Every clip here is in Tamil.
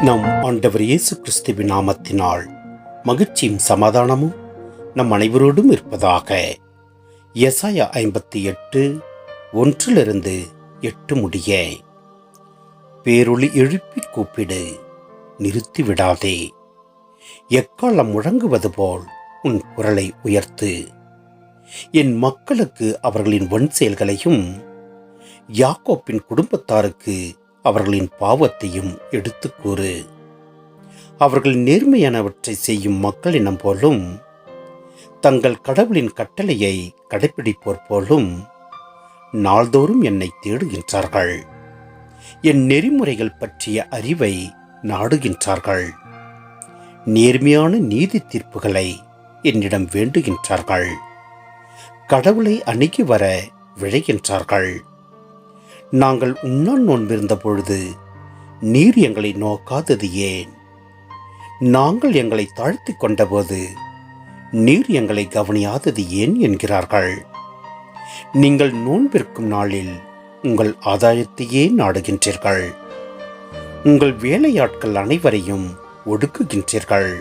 நம் ஆண்டவர் இயேசு கிறிஸ்துவின் நாமத்தினால் மகிழ்ச்சியும் சமாதானமும் நம் அனைவரோடும் இருப்பதாக. எசாயா ஐம்பத்தி எட்டு ஒன்றிலிருந்து எட்டு முடிய. பேரொளி எழுப்பி கூப்பிடு நிறுத்தி விடாதே. எக்காலம் முழங்குவது போல் உன் குரலை உயர்த்து. என் மக்களுக்கு அவர்களின் வன் செயல்களையும் யாக்கோப்பின் குடும்பத்தாருக்கு அவர்களின் பாவத்தையும் எடுத்து கூறு. அவர்கள் நேர்மையானவற்றை செய்யும் மக்களினம் போலும் தங்கள் கடவுளின் கட்டளையை கடைப்பிடிப்போர் போலும் நாள்தோறும் என்னை தேடுகின்றார்கள். என் நெறிமுறைகள் பற்றிய அறிவை நாடுகின்றார்கள். நேர்மையான நீதி தீர்ப்புகளை என்னிடம் வேண்டுகின்றார்கள். கடவுளை அணுகி வர விழைகின்றார்கள். நாங்கள் உண்ணான் நோன்பிருந்த பொழுது நீர் எங்களை நோக்காதது ஏன்? நாங்கள் எங்களை தாழ்த்திக் கொண்டபோது நீர் எங்களை கவனியாதது ஏன் என்கிறார்கள்? நீங்கள் நோன்பிருக்கும் நாளில் உங்கள் ஆதாயத்தையே நாடுகின்றீர்கள். உங்கள் வேலையாட்கள் அனைவரையும் ஒடுக்குகின்றீர்கள்.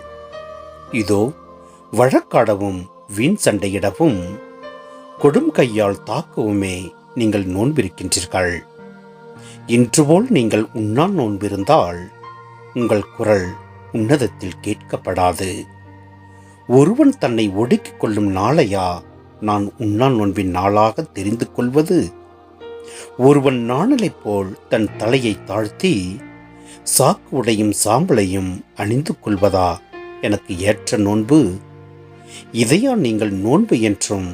இதோ வழக்காடவும் வீண் சண்டையிடவும் கொடும் கையால் தாக்கவுமே நீங்கள் நோன்பிருக்கின்றீர்கள். இன்று போல் நீங்கள் உண்ணா நோன்பிருந்தால் உங்கள் குரல் உன்னதத்தில் கேட்கப்படாது. ஒருவன் தன்னை ஒடுக்கிக் கொள்ளும் நாளையா நான் உண்ணா நோன்பின் நாளாக தெரிந்து கொள்வது ஒருவன் நாணலைப் போல் தன் தலையை தாழ்த்தி சாக்கு உடையும் சாம்பலையும் அணிந்து கொள்வதா எனக்கு ஏற்ற நோன்பு? இதையா நீங்கள் நோன்பு என்றும்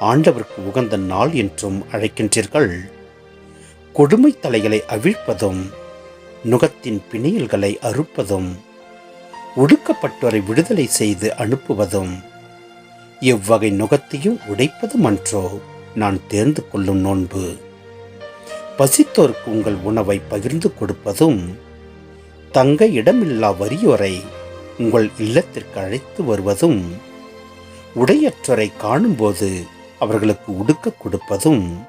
ஆண்டவருக்கு உகந்த நாள் என்றும் அழைக்கின்றீர்கள். கொடுமை தலைகளை அவிழ்ப்பதும் நுகத்தின் பிணியல்களை அறுப்பதும் ஒடுக்கப்பட்டோரை விடுதலை செய்து அனுப்புவதும் எவ்வகை நுகத்தையும் உடைப்பதும் அன்றோ நான் தேர்ந்து கொள்ளும் நோன்பு. பசித்தோருக்கு உங்கள் உணவை பகிர்ந்து கொடுப்பதும் தங்க இடமில்லா வறியோரை உங்கள் இல்லத்திற்கு அழைத்து வருவதும் உடையற்றோரை காணும்போது அவர்களுக்கு உடுக்க கொடுப்பதும்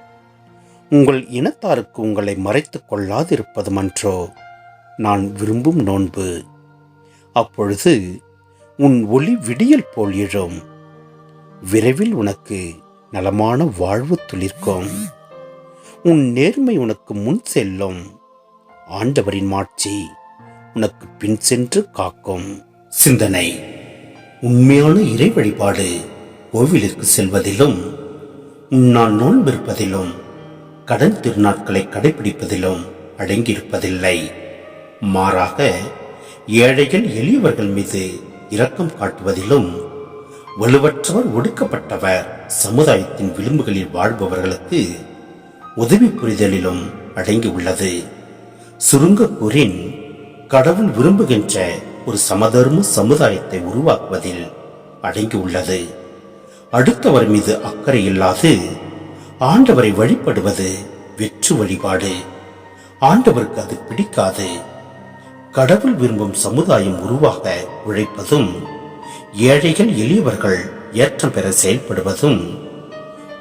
உங்கள் இனத்தாருக்கு உங்களை மறைத்துக் கொள்ளாதிருப்பதுமன்றோ? நான் விரும்பும் நோன்பு. அப்பொழுது உன் ஒளி விடியல் போல் எழும். விரைவில் உனக்கு நலமான வாழ்வு துளிர்க்கும். உன் நேர்மை உனக்கு முன் செல்லும். ஆண்டவரின் மாட்சி உனக்கு பின் சென்று காக்கும். சிந்தனை. உண்மையான இறை வழிபாடு. கோவிலிற்கு செல்வதிலும் நான் நோன்பிருப்பதிலும் கடன் திருநாட்களை கடைபிடிப்பதிலும் அடங்கியிருப்பதில்லை. மாறாக ஏழைகள் எளியவர்கள் மீது இரக்கம் காட்டுவதிலும் வலுவற்றவர் ஒடுக்கப்பட்டவர் சமுதாயத்தின் விளிம்புகளில் வாழ்பவர்களுக்கு உதவி புரிதலிலும் அடங்கியுள்ளது. சுருங்க கூறின் கடவுள் விரும்புகின்ற ஒரு சமதர்ம சமுதாயத்தை உருவாக்குவதில் அடங்கியுள்ளது. அடுத்தவர் மீது அக்கறை இல்லாது ஆண்டவரை வழிபடுவது வெற்று வழிபாடு. ஆண்டவருக்கு அது பிடிக்காது. கடவுள் விரும்பும் சமுதாயம் உருவாக உழைப்பதும் ஏழைகள் எளியவர்கள் ஏற்றம் பெற செயல்படுவதும்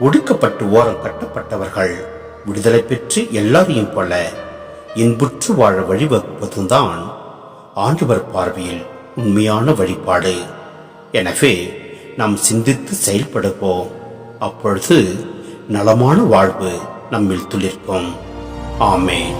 ஒடுக்கப்பட்டு ஓரம் கட்டப்பட்டவர்கள் விடுதலை பெற்று எல்லாரையும் போல இன்புற்று வாழ வழிவகுப்பதும் தான் ஆண்டவர் பார்வையில் உண்மையான வழிபாடு. எனவே நாம் சிந்தித்து செயல்படுவோம். அப்பொழுது நலமான வாழ்வு நம்மில் துளிர்க்கும். ஆமேன்.